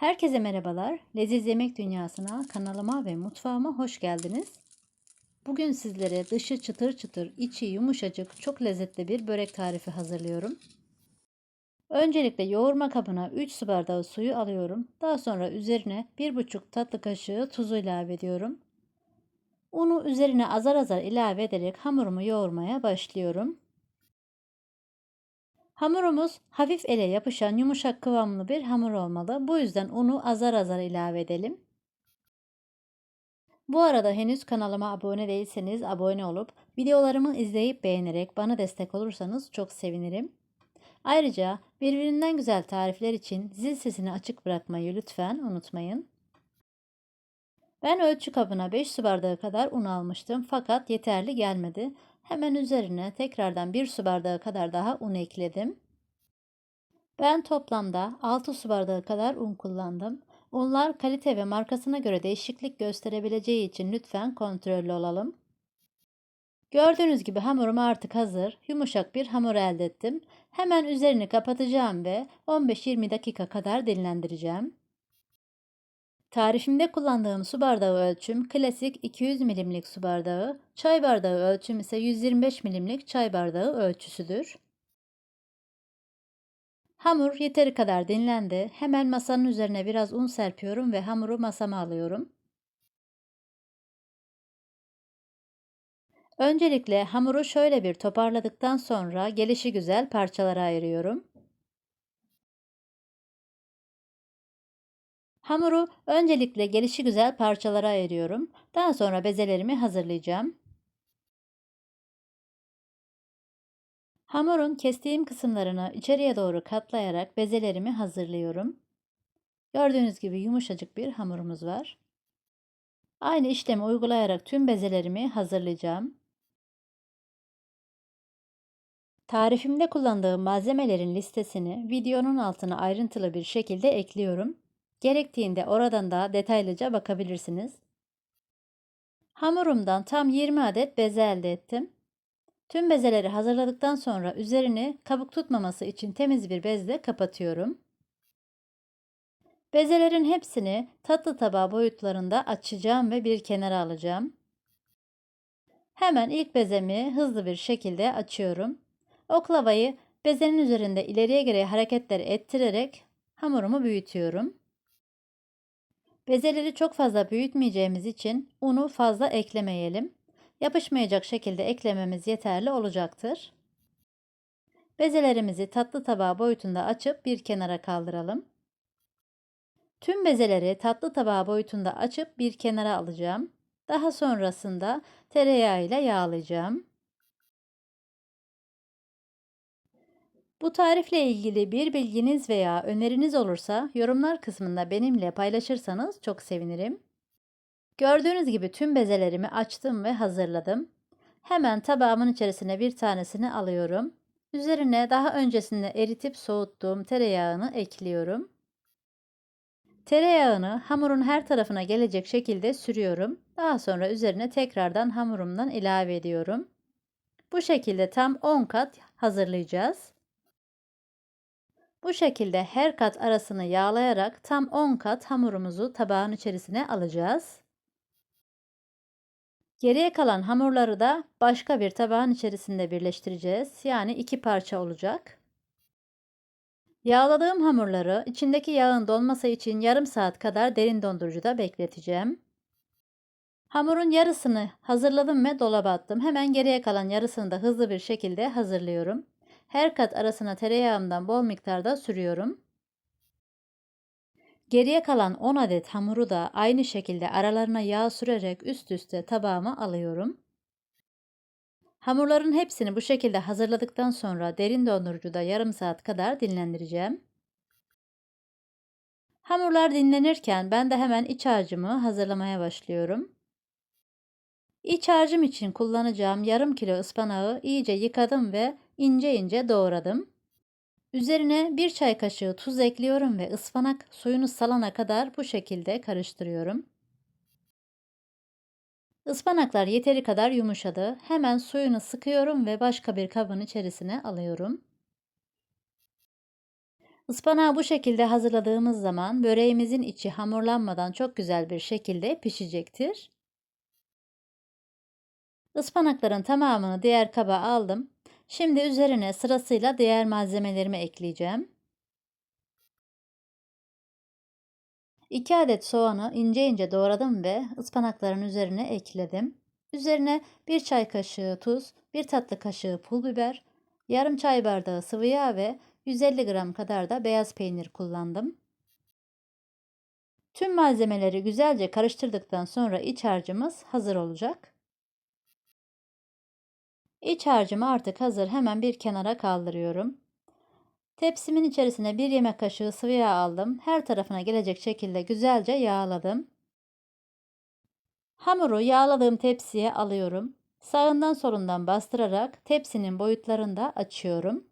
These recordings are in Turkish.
Herkese merhabalar. Leziz Yemek Dünyası'na, kanalıma ve mutfağıma hoş geldiniz. Bugün sizlere dışı çıtır çıtır, içi yumuşacık, çok lezzetli bir börek tarifi hazırlıyorum. Öncelikle yoğurma kabına 3 su bardağı suyu alıyorum. Daha sonra üzerine 1,5 tatlı kaşığı tuzu ilave ediyorum. Unu üzerine azar azar ilave ederek hamurumu yoğurmaya başlıyorum. Hamurumuz hafif ele yapışan yumuşak kıvamlı bir hamur olmalı. Bu yüzden unu azar azar ilave edelim. Bu arada henüz kanalıma abone değilseniz abone olup videolarımı izleyip beğenerek bana destek olursanız çok sevinirim. Ayrıca birbirinden güzel tarifler için zil sesini açık bırakmayı lütfen unutmayın. Ben ölçü kabına 5 su bardağı kadar un almıştım fakat yeterli gelmedi. Hemen üzerine tekrardan 1 su bardağı kadar daha un ekledim. Ben toplamda 6 su bardağı kadar un kullandım. Unlar kalite ve markasına göre değişiklik gösterebileceği için lütfen kontrollü olalım. Gördüğünüz gibi hamurum artık hazır. Yumuşak bir hamur elde ettim. Hemen üzerini kapatacağım ve 15-20 dakika kadar dinlendireceğim. Tarifimde kullandığım su bardağı ölçüm klasik 200 milimlik su bardağı, çay bardağı ölçüm ise 125 milimlik çay bardağı ölçüsüdür. Hamur yeteri kadar dinlendi. Hemen masanın üzerine biraz un serpiyorum ve hamuru masama alıyorum. Öncelikle hamuru şöyle bir toparladıktan sonra gelişi güzel parçalara ayırıyorum. Hamuru öncelikle gelişi güzel parçalara ayırıyorum. Daha sonra bezelerimi hazırlayacağım. Hamurun kestiğim kısımlarını içeriye doğru katlayarak bezelerimi hazırlıyorum. Gördüğünüz gibi yumuşacık bir hamurumuz var. Aynı işlemi uygulayarak tüm bezelerimi hazırlayacağım. Tarifimde kullandığım malzemelerin listesini videonun altına ayrıntılı bir şekilde ekliyorum. Gerektiğinde oradan da detaylıca bakabilirsiniz. Hamurumdan tam 20 adet beze elde ettim. Tüm bezeleri hazırladıktan sonra üzerini kabuk tutmaması için temiz bir bezle kapatıyorum. Bezelerin hepsini tatlı tabağı boyutlarında açacağım ve bir kenara alacağım. Hemen ilk bezemi hızlı bir şekilde açıyorum. Oklavayı bezenin üzerinde ileriye geri hareketler ettirerek hamurumu büyütüyorum. Bezeleri çok fazla büyütmeyeceğimiz için unu fazla eklemeyelim. Yapışmayacak şekilde eklememiz yeterli olacaktır. Bezelerimizi tatlı tabağı boyutunda açıp bir kenara kaldıralım. Tüm bezeleri tatlı tabağı boyutunda açıp bir kenara alacağım. Daha sonrasında tereyağı ile yağlayacağım. Bu tarifle ilgili bir bilginiz veya öneriniz olursa yorumlar kısmında benimle paylaşırsanız çok sevinirim. Gördüğünüz gibi tüm bezelerimi açtım ve hazırladım. Hemen tabağımın içerisine bir tanesini alıyorum. Üzerine daha öncesinde eritip soğuttuğum tereyağını ekliyorum. Tereyağını hamurun her tarafına gelecek şekilde sürüyorum. Daha sonra üzerine tekrardan hamurumdan ilave ediyorum. Bu şekilde tam 10 kat hazırlayacağız. Bu şekilde her kat arasını yağlayarak tam 10 kat hamurumuzu tabağın içerisine alacağız. Geriye kalan hamurları da başka bir tabağın içerisinde birleştireceğiz. Yani iki parça olacak. Yağladığım hamurları içindeki yağın dolması için yarım saat kadar derin dondurucuda bekleteceğim. Hamurun yarısını hazırladım ve dolaba attım. Hemen geriye kalan yarısını da hızlı bir şekilde hazırlıyorum. Her kat arasına tereyağımdan bol miktarda sürüyorum. Geriye kalan 10 adet hamuru da aynı şekilde aralarına yağ sürerek üst üste tabağıma alıyorum. Hamurların hepsini bu şekilde hazırladıktan sonra derin dondurucuda yarım saat kadar dinlendireceğim. Hamurlar dinlenirken ben de hemen iç harcımı hazırlamaya başlıyorum. İç harcım için kullanacağım yarım kilo ıspanağı iyice yıkadım ve ince ince doğradım. Üzerine bir çay kaşığı tuz ekliyorum ve ıspanak suyunu salana kadar bu şekilde karıştırıyorum. Ispanaklar yeteri kadar yumuşadı. Hemen suyunu sıkıyorum ve başka bir kabın içerisine alıyorum. Ispanağı bu şekilde hazırladığımız zaman böreğimizin içi hamurlanmadan çok güzel bir şekilde pişecektir. Ispanakların tamamını diğer kaba aldım. Şimdi üzerine sırasıyla diğer malzemelerimi ekleyeceğim. 2 adet soğanı ince ince doğradım ve ıspanakların üzerine ekledim. Üzerine 1 çay kaşığı tuz, 1 tatlı kaşığı pul biber, yarım çay bardağı sıvı yağ ve 150 gram kadar da beyaz peynir kullandım. Tüm malzemeleri güzelce karıştırdıktan sonra iç harcımız hazır olacak. İç harcım artık hazır. Hemen bir kenara kaldırıyorum. Tepsimin içerisine bir yemek kaşığı sıvı yağ aldım. Her tarafına gelecek şekilde güzelce yağladım. Hamuru yağladığım tepsiye alıyorum. Sağından solundan bastırarak tepsinin boyutlarında açıyorum.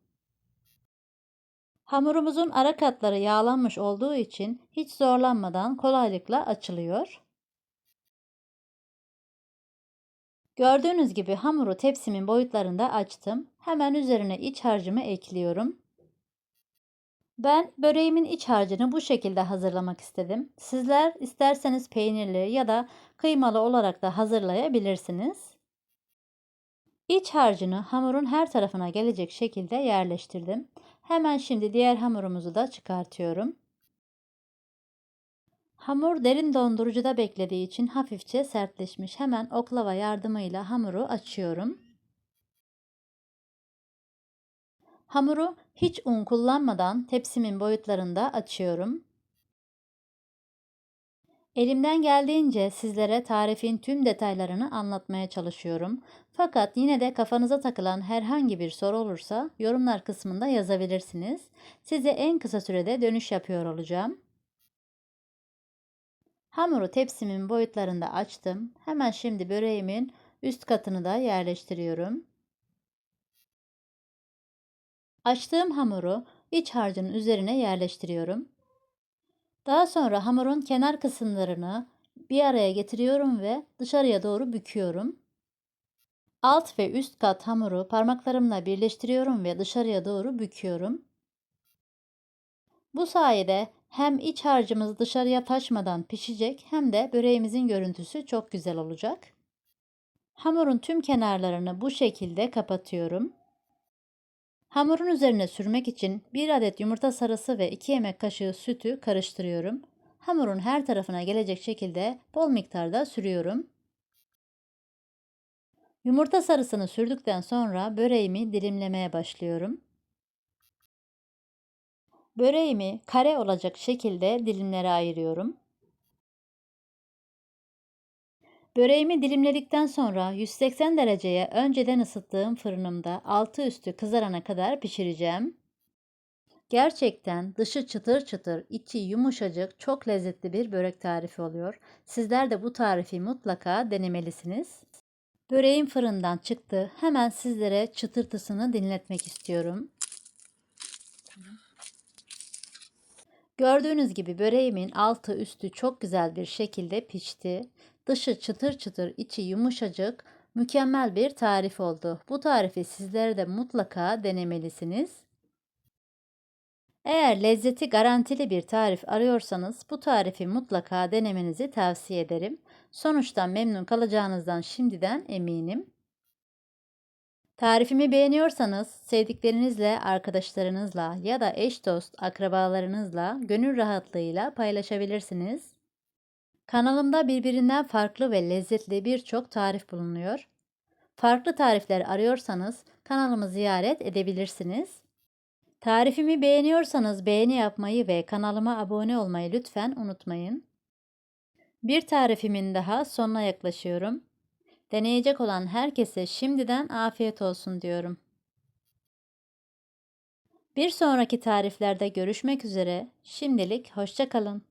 Hamurumuzun ara katları yağlanmış olduğu için hiç zorlanmadan kolaylıkla açılıyor. Gördüğünüz gibi hamuru tepsimin boyutlarında açtım. Hemen üzerine iç harcımı ekliyorum. Ben böreğimin iç harcını bu şekilde hazırlamak istedim. Sizler isterseniz peynirli ya da kıymalı olarak da hazırlayabilirsiniz. İç harcını hamurun her tarafına gelecek şekilde yerleştirdim. Hemen şimdi diğer hamurumuzu da çıkartıyorum. Hamur derin dondurucuda beklediği için hafifçe sertleşmiş. Hemen oklava yardımıyla hamuru açıyorum. Hamuru hiç un kullanmadan tepsimin boyutlarında açıyorum. Elimden geldiğince sizlere tarifin tüm detaylarını anlatmaya çalışıyorum. Fakat yine de kafanıza takılan herhangi bir soru olursa yorumlar kısmında yazabilirsiniz. Size en kısa sürede dönüş yapıyor olacağım. Hamuru tepsimin boyutlarında açtım. Hemen şimdi böreğimin üst katını da yerleştiriyorum. Açtığım hamuru iç harcının üzerine yerleştiriyorum. Daha sonra hamurun kenar kısımlarını bir araya getiriyorum ve dışarıya doğru büküyorum. Alt ve üst kat hamuru parmaklarımla birleştiriyorum ve dışarıya doğru büküyorum. Bu sayede hem iç harcımız dışarıya taşmadan pişecek hem de böreğimizin görüntüsü çok güzel olacak. Hamurun tüm kenarlarını bu şekilde kapatıyorum. Hamurun üzerine sürmek için 1 adet yumurta sarısı ve 2 yemek kaşığı sütü karıştırıyorum. Hamurun her tarafına gelecek şekilde bol miktarda sürüyorum. Yumurta sarısını sürdükten sonra böreğimi dilimlemeye başlıyorum. Böreğimi kare olacak şekilde dilimlere ayırıyorum. Böreğimi dilimledikten sonra 180 dereceye önceden ısıttığım fırınımda altı üstü kızarana kadar pişireceğim. Gerçekten dışı çıtır çıtır, içi yumuşacık, çok lezzetli bir börek tarifi oluyor. Sizler de bu tarifi mutlaka denemelisiniz. Böreğim fırından çıktı. Hemen sizlere çıtırtısını dinletmek istiyorum. Gördüğünüz gibi böreğimin altı üstü çok güzel bir şekilde pişti. Dışı çıtır çıtır, içi yumuşacık, mükemmel bir tarif oldu. Bu tarifi sizlere de mutlaka denemelisiniz. Eğer lezzeti garantili bir tarif arıyorsanız bu tarifi mutlaka denemenizi tavsiye ederim. Sonuçtan memnun kalacağınızdan şimdiden eminim. Tarifimi beğeniyorsanız sevdiklerinizle, arkadaşlarınızla ya da eş dost akrabalarınızla gönül rahatlığıyla paylaşabilirsiniz. Kanalımda birbirinden farklı ve lezzetli birçok tarif bulunuyor. Farklı tarifler arıyorsanız kanalımı ziyaret edebilirsiniz. Tarifimi beğeniyorsanız beğeni yapmayı ve kanalıma abone olmayı lütfen unutmayın. Bir tarifimin daha sonuna yaklaşıyorum. Deneyecek olan herkese şimdiden afiyet olsun diyorum. Bir sonraki tariflerde görüşmek üzere. Şimdilik hoşçakalın.